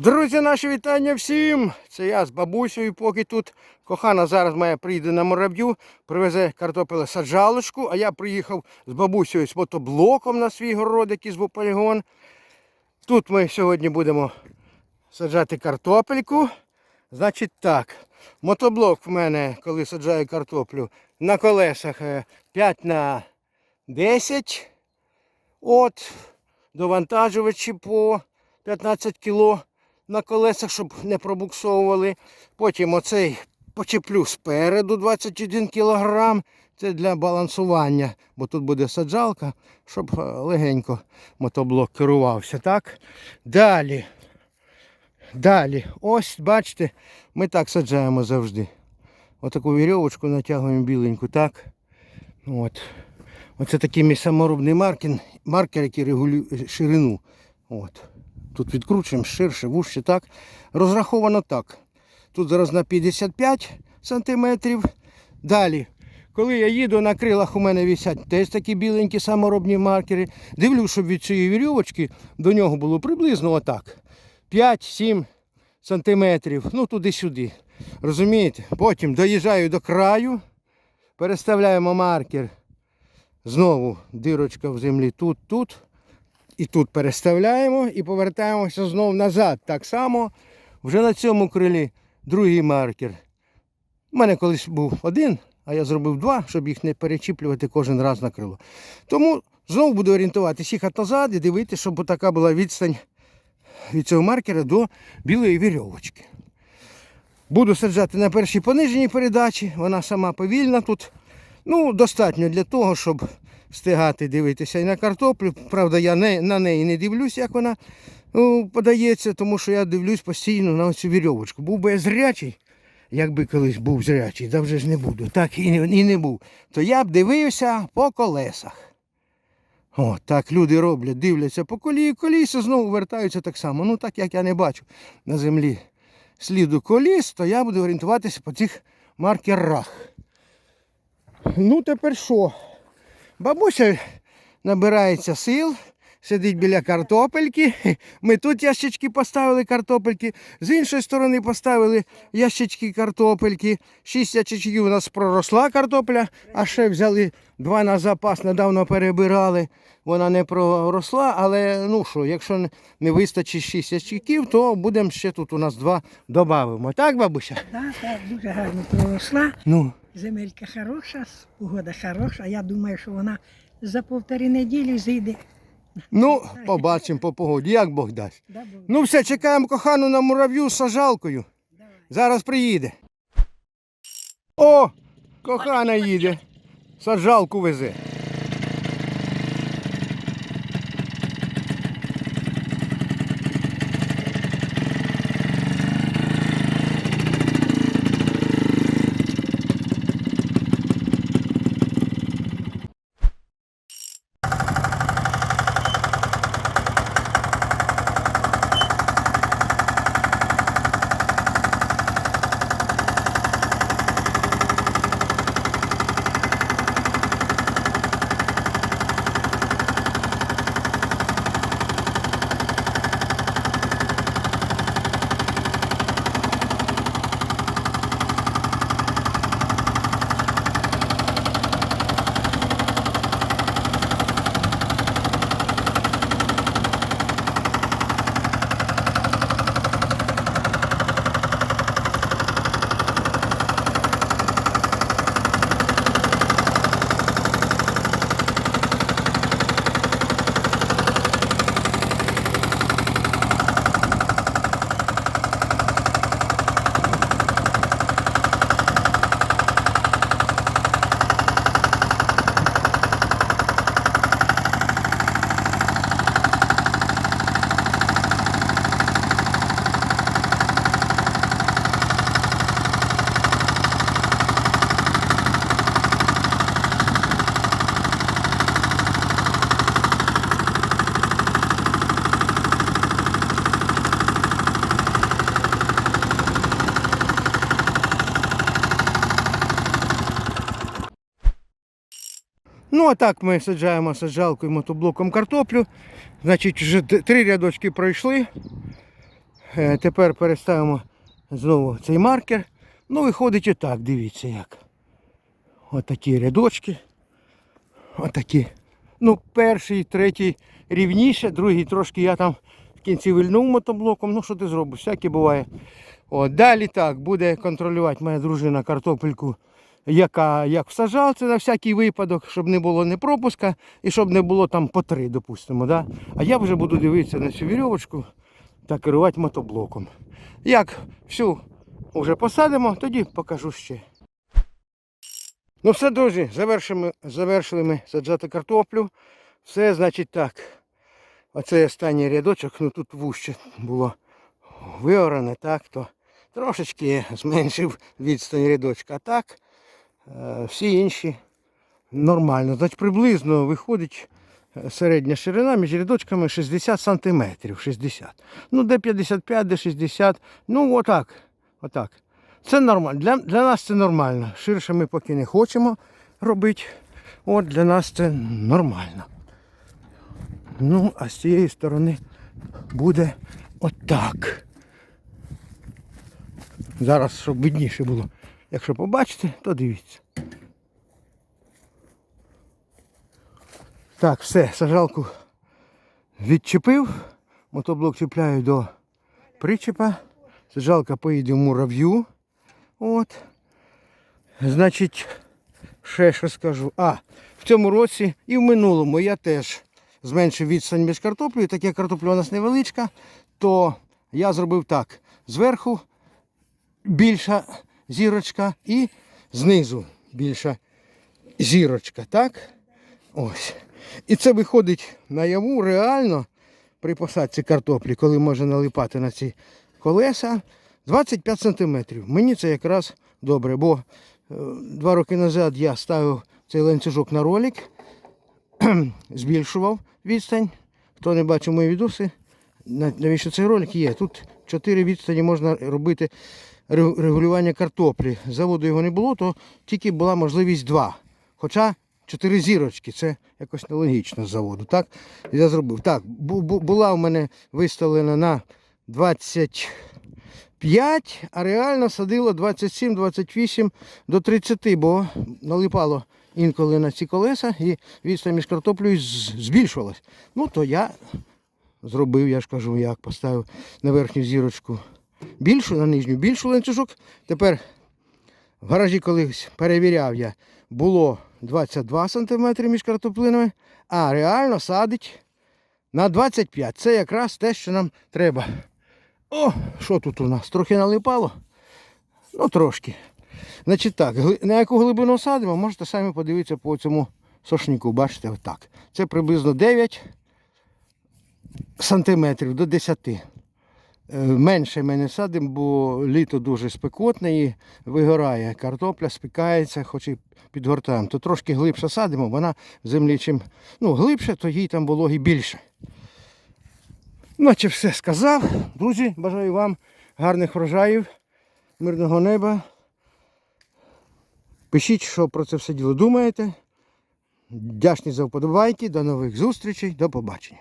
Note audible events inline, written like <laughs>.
Друзі, наші вітання всім! Це я з бабусею, поки тут кохана зараз моя прийде на мурав'ю, привезе картопеле саджалочку, а я приїхав з бабусею з мотоблоком на свій город, який звук полігон. Тут ми сьогодні будемо саджати картопельку. Значить так, мотоблок в мене, коли саджаю картоплю, на колесах е, 5 на 10. От, довантажувачі по 15 кіло на колесах, щоб не пробуксовували. Потім оцей почеплю спереду 21 кілограм. Це для балансування, бо тут буде саджалка, щоб е, легенько мотоблок керувався. так? Далі. Далі. Ось, бачите, ми так саджаємо завжди. Отаку вірьовочку натягуємо біленьку, так? От. Оце такий мій саморобний маркер, маркер, який регулює ширину. От. Тут відкручуємо ширше, вужче, так. Розраховано так. Тут зараз на 55 сантиметрів. Далі, коли я їду, на крилах у мене висять теж такі біленькі саморобні маркери. Дивлюсь, щоб від цієї вірьовочки до нього було приблизно отак. 5-7 сантиметрів. Ну туди-сюди. Розумієте? Потім доїжджаю до краю, переставляємо маркер. Знову дирочка в землі тут, тут. І тут переставляємо і повертаємося знову назад. Так само вже на цьому крилі другий маркер. У мене колись був один, а я зробив два, щоб їх не перечіплювати кожен раз на крило. Тому знову буду орієнтуватися їхати назад і дивитися, щоб така була відстань від цього маркера до білої вірьовочки. Буду саджати на першій пониженій передачі, вона сама повільна тут. Ну, достатньо для того, щоб встигати дивитися і на картоплю. Правда, я не, на неї не дивлюсь, як вона ну, подається, тому що я дивлюсь постійно на цю вірьовочку. Був би я зрячий, якби колись був зрячий, да вже ж не буду, так і не, і не був, то я б дивився по колесах. О, так люди роблять, дивляться по колії, коліса знову вертаються так само. Ну так як я не бачу на землі сліду коліс, то я буду орієнтуватися по цих маркерах. Ну, тепер що? Бабуся набирається сил, сидить біля картопельки. <laughs> Ми тут ящички поставили картопельки, з іншої сторони поставили ящички картопельки. Шість ящичків у нас проросла картопля, а ще взяли два на запас, недавно перебирали. Вона не проросла, але ну що, якщо не- вистачить шість ящиків, то будемо ще тут у нас два додамо. Так, бабуся? Так, так, дуже гарно проросла. Ну, Земелька хороша, погода хороша. Я думаю, що вона за півтори неділі зійде. ну побачимо по погоді, як Бог дасть. Да, Бог? Ну все, чекаємо кохану на мурав'ю з сажалкою. Давай. Зараз приїде. О, кохана їде. Сажалку везе. Ну, а так ми саджаємо саджалкою мотоблоком картоплю. Значить, вже три рядочки пройшли. Е, Тепер переставимо знову цей маркер. Ну, виходить отак, дивіться як. Отакі рядочки. Отакі. Ну, перший, третій рівніше, другий трошки я там в кінці вильнув мотоблоком. Ну, що ти зробиш? Всяке буває. От, далі так, буде контролювати моя дружина картопельку, яка як в сажалці на всякий випадок, щоб не було не пропуска і щоб не було там по три, допустимо. Да? А я вже буду дивитися на цю вірьовочку та керувати мотоблоком. Як всю вже посадимо, тоді покажу ще. Ну все, друзі, завершимо, завершили ми саджати картоплю. Все, значить так. Оцей останній рядочок, ну тут вуще було виоране, так, то трошечки зменшив відстань рядочка. А так, всі інші нормально. Значить, приблизно виходить е, середня ширина між рядочками 60 сантиметрів. 60. Ну, де 55, де 60. Ну, отак. Отак. Це нормально. Для, для нас це нормально. Ширше ми поки не хочемо робити. От для нас це нормально. Ну, а з цієї сторони буде отак. Зараз, щоб видніше було. Якщо побачите, то дивіться. Так, все, сажалку відчепив. Мотоблок чіпляю до причепа. Сажалка поїде в мурав'ю. От. Значить, ще що скажу. А, в цьому році і в минулому я теж зменшив відстань між картоплею, так як картопля у нас невеличка, то я зробив так. Зверху більша зірочка і знизу більша зірочка. Так? Ось. І це виходить наяву реально при посадці картоплі, коли може налипати на ці колеса. 25 сантиметрів. Мені це якраз добре, бо е, два роки назад я ставив цей ланцюжок на ролик, <clears throat> збільшував відстань. Хто не бачив мої відоси, навіщо цей ролик є? Тут чотири відстані можна робити регулювання картоплі. Заводу його не було, то тільки була можливість два. Хоча чотири зірочки, це якось нелогічно з заводу. Так? Я зробив. Так, бу- бу- була в мене виставлена на 25, а реально садило 27, 28 до 30, бо налипало інколи на ці колеса і відстань між картоплею збільшувалась. Ну то я зробив, я ж кажу, як поставив на верхню зірочку більшу, на нижню більшу ланцюжок. Тепер в гаражі колись перевіряв я, було 22 см між картоплинами, а реально садить на 25. Це якраз те, що нам треба. О, що тут у нас? Трохи налипало? Ну, трошки. Значить так, на яку глибину садимо, можете самі подивитися по цьому сошнику. Бачите, отак. Це приблизно 9 сантиметрів до 10. Менше ми не садимо, бо літо дуже спекотне і вигорає. Картопля спікається, хоч і підгортаємо. То трошки глибше садимо, вона в землі чим ну, глибше, то їй там вологі більше. Наче все сказав. Друзі, бажаю вам гарних врожаїв, мирного неба. Пишіть, що про це все діло думаєте. Дячні за вподобайки. До нових зустрічей. До побачення.